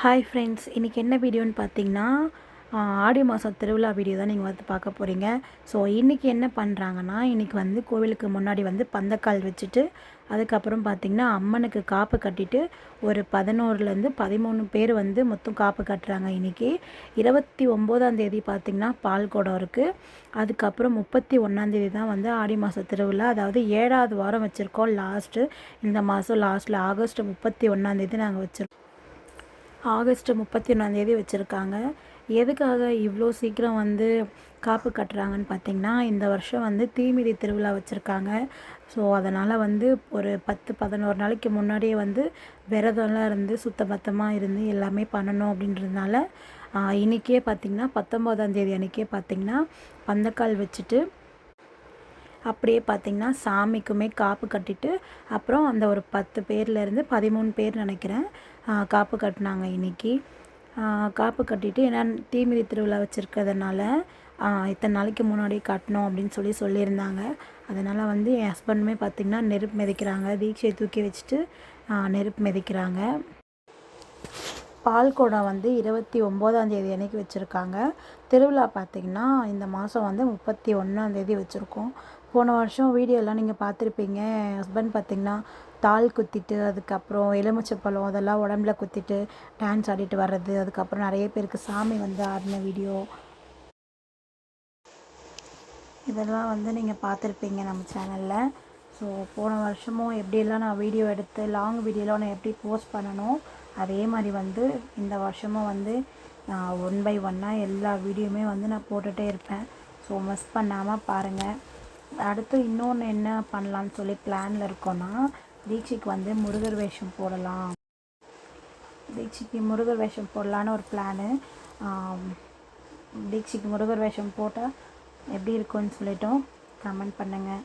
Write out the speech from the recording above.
Hi friends இன்றைக்கி என்ன வீடியோன்னு பார்த்தீங்கன்னா ஆடி மாதம் திருவிழா வீடியோ தான் நீங்கள் வந்து பார்க்க போகிறீங்க ஸோ இன்றைக்கி என்ன பண்ணுறாங்கன்னா இன்றைக்கி வந்து கோவிலுக்கு முன்னாடி வந்து பந்தக்கால் வச்சுட்டு அதுக்கப்புறம் பார்த்திங்கன்னா அம்மனுக்கு காப்பு கட்டிட்டு ஒரு பதினோருலேருந்து பதிமூணு பேர் வந்து மொத்தம் காப்பு கட்டுறாங்க இன்றைக்கி இருபத்தி ஒம்போதாந்தேதி பார்த்திங்கன்னா பால்குடம் இருக்குது அதுக்கப்புறம் முப்பத்தி ஒன்றாந்தேதி தான் வந்து ஆடி மாத திருவிழா. அதாவது ஏழாவது வாரம் வச்சுருக்கோம் லாஸ்ட்டு இந்த மாதம் லாஸ்ட்டில் ஆகஸ்ட் முப்பத்தி ஒன்றாந்தேதி நாங்கள் வச்சுருக்கோம். ஆகஸ்ட் முப்பத்தி ஒன்றாந்தேதி வச்சுருக்காங்க. எதுக்காக இவ்வளோ சீக்கிரம் வந்து காப்பு கட்டுறாங்கன்னு பார்த்தீங்கன்னா இந்த வருஷம் வந்து தீமிதி திருவிழா வச்சுருக்காங்க. ஸோ அதனால் வந்து ஒரு பத்து பதினோரு நாளைக்கு முன்னாடியே வந்து விரதம்லாம் இருந்து சுத்தபத்தமாக இருந்து எல்லாமே பண்ணணும் அப்படின்றதுனால இன்றைக்கே இன்னைக்கே பார்த்திங்கன்னா பத்தொம்போதாம் தேதி அன்றைக்கே பார்த்திங்கன்னா பந்தக்கால் வச்சுட்டு அப்படியே பார்த்திங்கன்னா சாமிக்குமே காப்பு கட்டிட்டு அப்புறம் அந்த ஒரு பத்து பேர்லேருந்து பதிமூணு பேர் நினைக்கிறேன் காப்பு கட்டினாங்க இன்னைக்கு. காப்பு கட்டிட்டு ஏன்னா தீமிதி திருவிழா வச்சுருக்கிறதுனால இத்தனை நாளைக்கு முன்னாடி கட்டணும் அப்படின்னு சொல்லி சொல்லியிருந்தாங்க. அதனால் வந்து என் ஹஸ்பண்டுமே பார்த்திங்கன்னா நெருப்பு மிதிக்கிறாங்க. தீட்சையை தூக்கி வச்சுட்டு நெருப்பு மிதிக்கிறாங்க. பால் குடம் வந்து இருபத்தி ஒம்போதாந்தேதி அன்றைக்கி வச்சுருக்காங்க. திருவிழா பார்த்திங்கன்னா இந்த மாதம் வந்து முப்பத்தி ஒன்றாந்தேதி வச்சுருக்கோம். போன வருஷம் வீடியோலாம் நீங்கள் பார்த்துருப்பீங்க. ஹஸ்பண்ட் பார்த்திங்கன்னா தாள் குத்திட்டு அதுக்கப்புறம் எலுமிச்சப்பழம் அதெல்லாம் உடம்புல குத்திட்டு டான்ஸ் ஆடிட்டு வர்றது. அதுக்கப்புறம் நிறைய பேருக்கு சாமி வந்து ஆடின வீடியோ இதெல்லாம் வந்து நீங்கள் பார்த்துருப்பீங்க நம்ம சேனலில் ஸோ போன வருஷமும் எப்படியெல்லாம் நான் வீடியோ எடுத்து லாங் வீடியோலாம் நான் எப்படி போஸ்ட் பண்ணணும் அதே மாதிரி வந்து இந்த வருஷமும் வந்து நான் ஒன் பை ஒன்னாக எல்லா வீடியோவுமே வந்து நான் போட்டுகிட்டே இருப்பேன். ஸோ மிஸ் பண்ணாமல் பாருங்கள் அடுத்து இன்னொன்று என்ன பண்ணலான்னு சொல்லி பிளானில் இருக்கோன்னா தீட்சிக்கு வந்து முருகர் வேஷம் போடலாம். தீட்சிக்கு முருகர் வேஷம் போடலான்னு ஒரு பிளானு தீட்சிக்கு முருகர் வேஷம் போட்டால் எப்படி இருக்கும்னு சொல்லிட்டோம் கமெண்ட் பண்ணுங்கள்